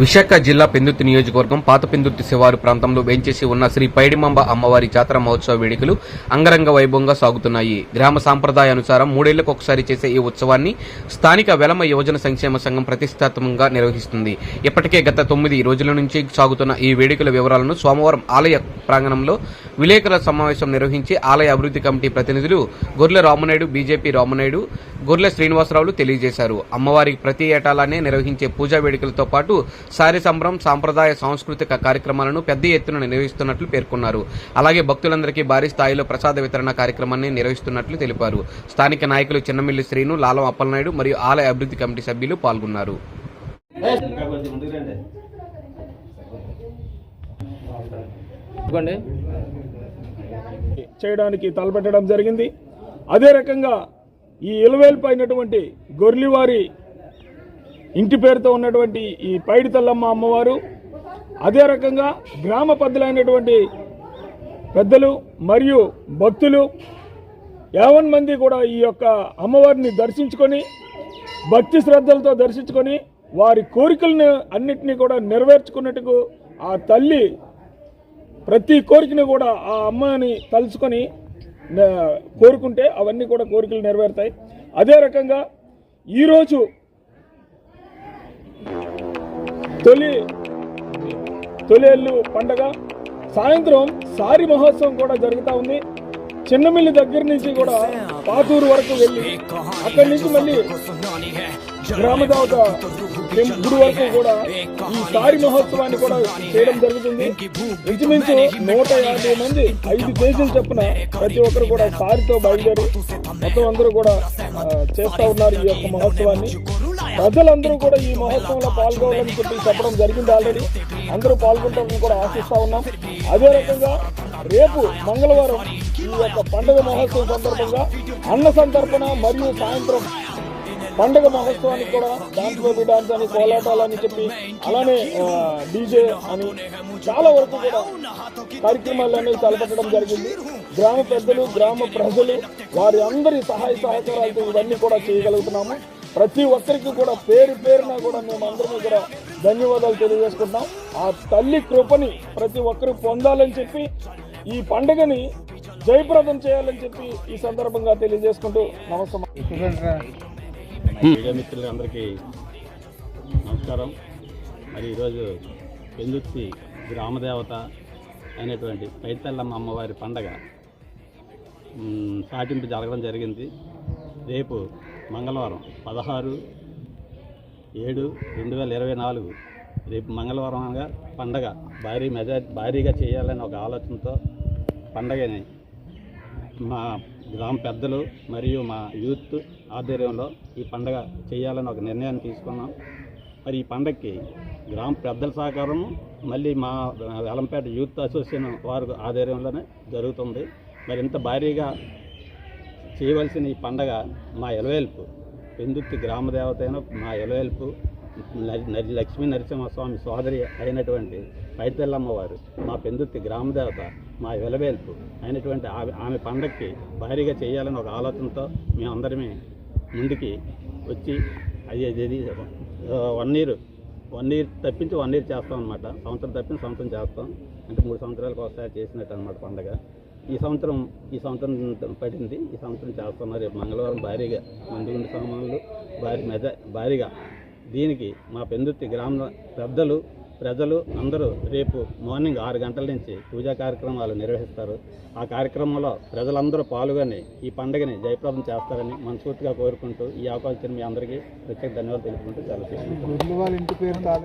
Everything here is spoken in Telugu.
విశాఖ జిల్లా పెందుర్తి నియోజకవర్గం పాత పెందుర్తి శివారు ప్రాంతంలో వేంచేసి ఉన్న శ్రీ పైడిమాంబ అమ్మవారి జాతర మహోత్సవ వేడుకలు అంగరంగ వైభవంగా సాగుతున్నాయి. గ్రామ సాంప్రదాయ అనుసారం మూడేళ్ళకు ఒకసారి చేసే ఈ ఉత్సవాన్ని స్థానిక వెలమ యువజన సంక్షేమ సంఘం ప్రతిష్టాత్మకంగా నిర్వహిస్తుంది. ఇప్పటికే గత తొమ్మిది రోజుల నుంచి సాగుతున్న ఈ వేడుకల వివరాలను సోమవారం ఆలయ ప్రాంగణంలో విలేకరుల సమావేశం నిర్వహించి ఆలయ అభివృద్ధి కమిటీ ప్రతినిధులు గొర్రెల రామనాయుడు బీజేపీ రామనాయుడు గొర్రెల శ్రీనివాసరావులు తెలియజేశారు. అమ్మవారికి ప్రతి ఏటాలానే నిర్వహించే పూజా వేడుకలతో పాటు సారి సంబరం సాంప్రదాయ సాంస్కృతిక కార్యక్రమాలను పెద్ద ఎత్తున నిర్వహిస్తున్నట్లు పేర్కొన్నారు. అలాగే భక్తులందరికీ భారీ స్థాయిలో ప్రసాద వితరణ కార్యక్రమాన్ని నిర్వహిస్తున్నట్లు తెలిపారు. స్థానిక నాయకులు చిన్నమిల్లి శ్రీను లాలం అప్పలనాయుడు మరియు ఆలయ అభివృద్ధి కమిటీ సభ్యులు పాల్గొన్నారు. చేయడానికి తలపెట్టడం జరిగింది. అదే రకంగా ఈ ఇలవేల్పు గొర్లివారి ఇంటి పేరుతో ఉన్నటువంటి ఈ పైడితల్లమ్మ అమ్మవారు అదే రకంగా గ్రామ పెద్దలైనటువంటి పెద్దలు మరియు భక్తులు యావన్ మంది కూడా ఈ యొక్క అమ్మవారిని దర్శించుకొని భక్తి శ్రద్ధలతో దర్శించుకొని వారి కోరికలను అన్నిటినీ కూడా నెరవేర్చుకున్నట్టుకు ఆ తల్లి ప్రతి కోరికను కూడా ఆ అమ్మని తలుచుకొని కోరుకుంటే అవన్నీ కూడా కోరికలు నెరవేరుతాయి. అదే రకంగా ఈరోజు తొలి తొలేళ్ళు పండగ. సాయంత్రం సారి మహోత్సవం కూడా జరుగుతూ ఉంది. చిన్నమిల్లి దగ్గర నుంచి కూడా పాతూరు వరకు వెళ్ళి అక్కడి నుంచి మళ్ళీ గ్రామ దేవత గుడి వరకు కూడా ఈ సారి మహోత్సవాన్ని కూడా చేయడం జరుగుతుంది. ఇంచుమించు నూట యాభై మంది ఐదు కేజీలు చెప్పిన ప్రతి ఒక్కరు కూడా సారితో బయలుదేరి మొత్తం అందరూ కూడా చేస్తూ చేస్తా ఉన్నారు ఈ యొక్క మహోత్సవాన్ని. ప్రజలందరూ కూడా ఈ మహోత్సవంలో పాల్గొవాలని చెప్పి చెప్పడం జరిగింది ఆల్రెడీ అందరూ పాల్గొంటారని కూడా ఆశిస్తా ఉన్నాం. అదే రకంగా రేపు మంగళవారం ఈ యొక్క పండుగ మహోత్సవం సందర్భంగా అన్న సంతర్పణ మరియు సాయంత్రం పండుగ మహోత్సవానికి కూడా డాన్స్ బేబీ డాన్స్ అని కోలాటాలు అని చెప్పి అలానే డీజే అని చాలా వరకు కూడా కార్యక్రమాలు అనేవి తలపెట్టడం జరిగింది. గ్రామ పెద్దలు గ్రామ ప్రజలు వారి అందరి సహాయ సహకారాలతో ఇవన్నీ కూడా చేయగలుగుతున్నాము. ప్రతి ఒక్కరికి కూడా పేరు పేరున కూడా మేము అందరినీ కూడా ధన్యవాదాలు తెలియజేసుకుంటున్నాం. ఆ తల్లి కృపని ప్రతి ఒక్కరు పొందాలని చెప్పి ఈ పండుగని జయప్రదం చేయాలని చెప్పి ఈ సందర్భంగా తెలియజేసుకుంటూ నమస్కారం. మిత్రులందరికీ నమస్కారం. మరి ఈరోజు పెందుర్తి గ్రామదేవత అయినటువంటి పైతల్లమ్మ అమ్మవారి పండగ సాటింపు జరగడం జరిగింది. రేపు మంగళవారం పదహారు ఏడు రెండు వేల ఇరవై నాలుగు. రేపు మంగళవారం అనగా పండగ. భారీ మెజార్ భారీగా చేయాలని ఒక ఆలోచనతో పండగని మా గ్రామ పెద్దలు మరియు మా యూత్ ఆధ్వర్యంలో ఈ పండగ చేయాలని ఒక నిర్ణయాన్ని తీసుకున్నాం. మరి ఈ పండగకి గ్రామ పెద్దల సహకారం మళ్ళీ మా వెలంపేట యూత్ అసోసియేషన్ వారి ఆధ్వర్యంలోనే జరుగుతుంది. మరి ఇంత భారీగా చేయవలసిన ఈ పండగ మా ఎలవేల్పు. పెందుర్తి గ్రామదేవత అయిన మా ఎలవేల్పు నరి లక్ష్మీ నరసింహస్వామి సోదరి అయినటువంటి పైతెల్లమ్మవారు మా పెందుర్తి గ్రామదేవత మా వెలవేల్పు అయినటువంటి ఆమె ఆమె పండగకి భారీగా చేయాలని ఒక ఆలోచనతో మేమందరమే ముందుకి వచ్చి అది వన్ ఇయర్ వన్ ఇయర్ తప్పించి వన్ ఇయర్ చేస్తాం అనమాట సంవత్సరం తప్పించి సంవత్సరం చేస్తాం. అంటే మూడు సంవత్సరాలకు ఒకసారి చేసినట్టు అనమాట పండగ. ఈ సంవత్సరం ఈ సంవత్సరం పడింది. ఈ సంవత్సరం చేస్తున్నారు రేపు మంగళవారం భారీగా మంది ఉండి సామాన్లు భారీ మెజ భారీగా దీనికి మా పెందుర్తి గ్రామ పెద్దలు ప్రజలు అందరూ రేపు మార్నింగ్ ఆరు గంటల నుంచి పూజా కార్యక్రమాలు నిర్వహిస్తారు. ఆ కార్యక్రమంలో ప్రజలందరూ పాల్గొని ఈ పండుగని జయప్రదం చేస్తారని మనస్ఫూర్తిగా కోరుకుంటూ ఈ అవకాశం మీ అందరికీ ప్రత్యేక ధన్యవాదాలు తెలుపుకుంటూ చాలా